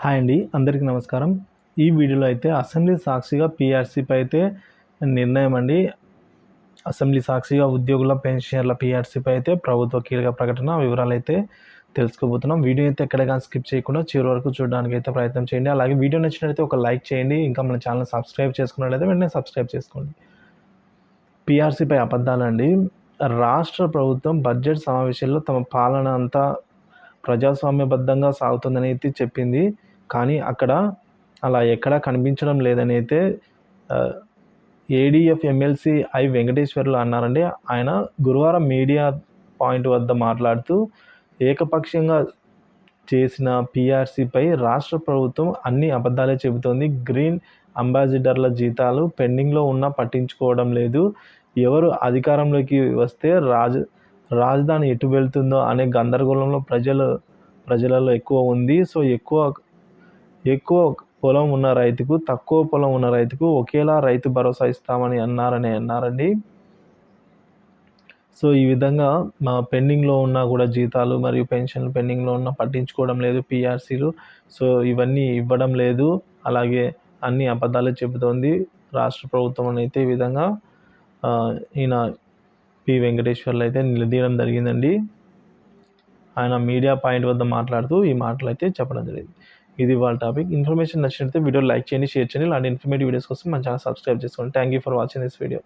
Hi అండి అందరికీ నమస్కారం. ఈ వీడియోలో అయితే అసెంబ్లీ సాక్షిగా పీఆర్సీపై అయితే నిర్ణయం అండి. అసెంబ్లీ సాక్షిగా ఉద్యోగుల పెన్షనర్ల పీఆర్సీపై అయితే ప్రభుత్వ కీలక ప్రకటన వివరాలు అయితే తెలుసుకోబోతున్నాం. వీడియో అయితే ఎక్కడ కానీ స్కిప్ చేయకుండా చివరి వరకు చూడడానికి అయితే ప్రయత్నం చేయండి. అలాగే వీడియో నచ్చినట్లయితే ఒక లైక్ చేయండి. ఇంకా మన ఛానల్ సబ్స్క్రైబ్ చేసుకున్నట్లయితే వెంటనే సబ్స్క్రైబ్ చేసుకోండి. పీఆర్సీపై అబద్ధాలండి. రాష్ట్ర ప్రభుత్వం బడ్జెట్ సమావేశంలో తమ పాలన అంతా ప్రజాస్వామ్యబద్ధంగా సాగుతుందని అయితే చెప్పింది. కానీ అక్కడ అలా ఎక్కడా కనిపించడం లేదని అయితే ఏడీఎఫ్ ఎమ్మెల్సీ ఐ వెంకటేశ్వర్లు అన్నారండి. ఆయన గురువారం మీడియా పాయింట్ వద్ద మాట్లాడుతూ ఏకపక్షంగా చేసిన పీఆర్సీపై రాష్ట్ర ప్రభుత్వం అన్ని అబద్ధాలే చెబుతోంది. గ్రీన్ అంబాసిడర్ల జీతాలు పెండింగ్లో ఉన్నా పట్టించుకోవడం లేదు. ఎవరు అధికారంలోకి వస్తే రాజ రాజధాని ఎటు వెళ్తుందో అనే గందరగోళంలో ప్రజలు ప్రజలలో ఎక్కువ ఉంది. సో ఎక్కువ ఎక్కువ పొలం ఉన్న రైతుకు తక్కువ పొలం ఉన్న రైతుకు ఒకేలా రైతు భరోసా ఇస్తామని అన్నారని అన్నారండి. సో ఈ విధంగా మా పెండింగ్లో ఉన్న కూడా జీతాలు మరియు పెన్షన్లు పెండింగ్లో ఉన్న పట్టించుకోవడం లేదు పిఆర్సీలు. సో ఇవన్నీ ఇవ్వడం లేదు. అలాగే అన్ని అబద్ధాలు చెబుతోంది. రాష్ట్ర ప్రభుత్వం అయితే ఈ విధంగా ఈయన పి వెంకటేశ్వర్లు అయితే నిలదీయడం జరిగిందండి. ఆయన మీడియా పాయింట్ వద్ద మాట్లాడుతూ ఈ మాటలు అయితే చెప్పడం జరిగింది. ఇది వాళ్ళ టాపిక్. ఇన్ఫర్మేషన్ నచ్చినట్లయితే వీడియో లైక్ చేయండి షేర్ చేయండి. ఇలాంటి ఇన్ఫర్మేటివ్ వీడియోస్ కోసం మన ఛానల్ సబ్స్క్రైబ్ చేసుకోండి. Thank you for watching this video.